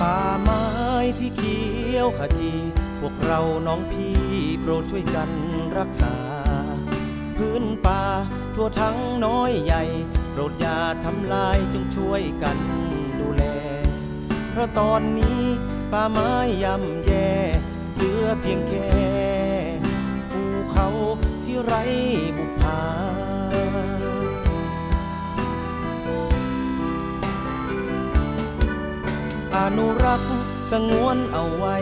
ป่าไม้ที่เขียวขจี พวกเราน้องพี่โปรดช่วยกันรักษา พื้นป่าทั่วทั้งน้อยใหญ่ โปรดอย่าทำลายจงช่วยกันดูแล เพราะตอนนี้ป่าไม้ย่ำแย่เหลือเพียงแค่ภูเขาที่ไร้บุพภา อนุรักษ์สงวนเอาไว้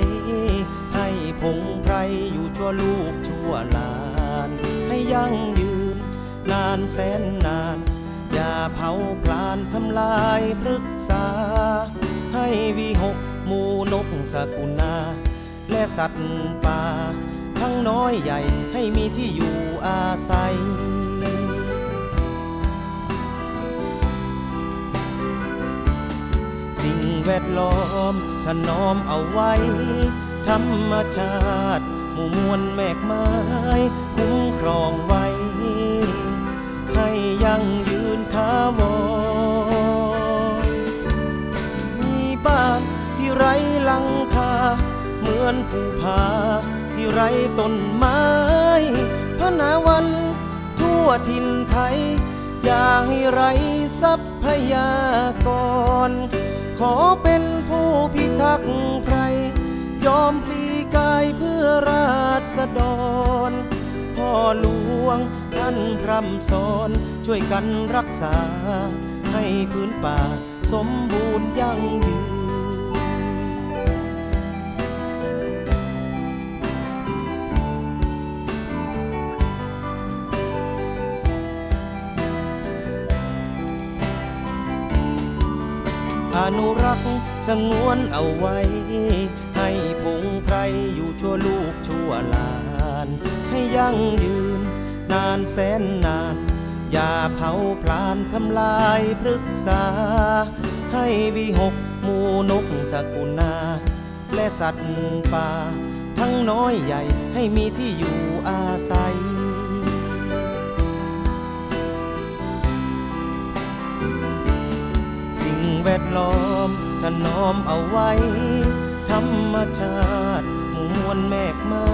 ให้พงไพรอยู่ชั่วลูกชั่วหลาน ให้ยั่งยืน นานแสนนาน อย่าเผาพลานทำลายพฤกษา ให้วีหกมูนกสกุณาและสัตว์ป่า ทั้งน้อยใหญ่ให้มีที่อยู่อาศัย แวดล้อมถนอมเอาไว้ ธรรมชาติ หมู่มวลแมกไม้ คุ้มครองไว้ ให้ยั่งยืนทาวรมีบ้านที่ไร้หลังคา เหมือนภูผา ที่ไร้ต้นไม้พระนาวัน ทั่วถิ่นไทย อย่าให้ไร้ทรัพยากร ขอเป็นผู้พิทักษ์ไพรยอมพลีกายเพื่อราษฎร พ่อหลวงท่านพร่ำสอนช่วยกันรักษา ให้พื้นป่าสมบูรณ์ยั่งยืน อนุรักษ์สงวนเอาไว้ ให้พงไพรอยู่ชั่วลูกชั่วหลาน ให้ยั่งยืน นานแสนนาน อย่าเผาพลานทำลายพฤกษา ให้วิหกมูนกสกุณา และสัตว์ป่า ทั้งน้อยใหญ่ให้มีที่อยู่อาศัย แวดล้อมถนอมเอาไว้ ธรรมชาติมวลแมกไม้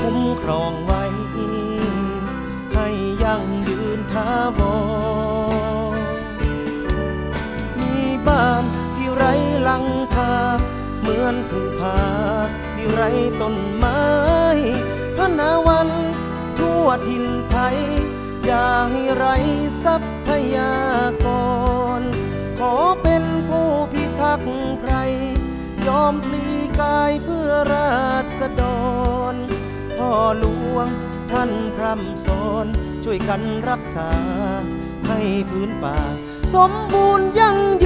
คุ้มครองไว้ ให้ยั่งยืนทาวรมีบ้านที่ไร้หลังคาเหมือนภูผาที่ไร้ต้นไม้พระนาวันทั่วถิ่นไทย อย่าให้ไร้ทรัพยากร อเป็นผู้พิทักษ์ไพรยอมพลีกายเพื่อราษฎร พ่อหลวงท่านพร่ำสอนช่วยกันรักษาให้พื้นป่า สมบูรณ์ยั่งยืน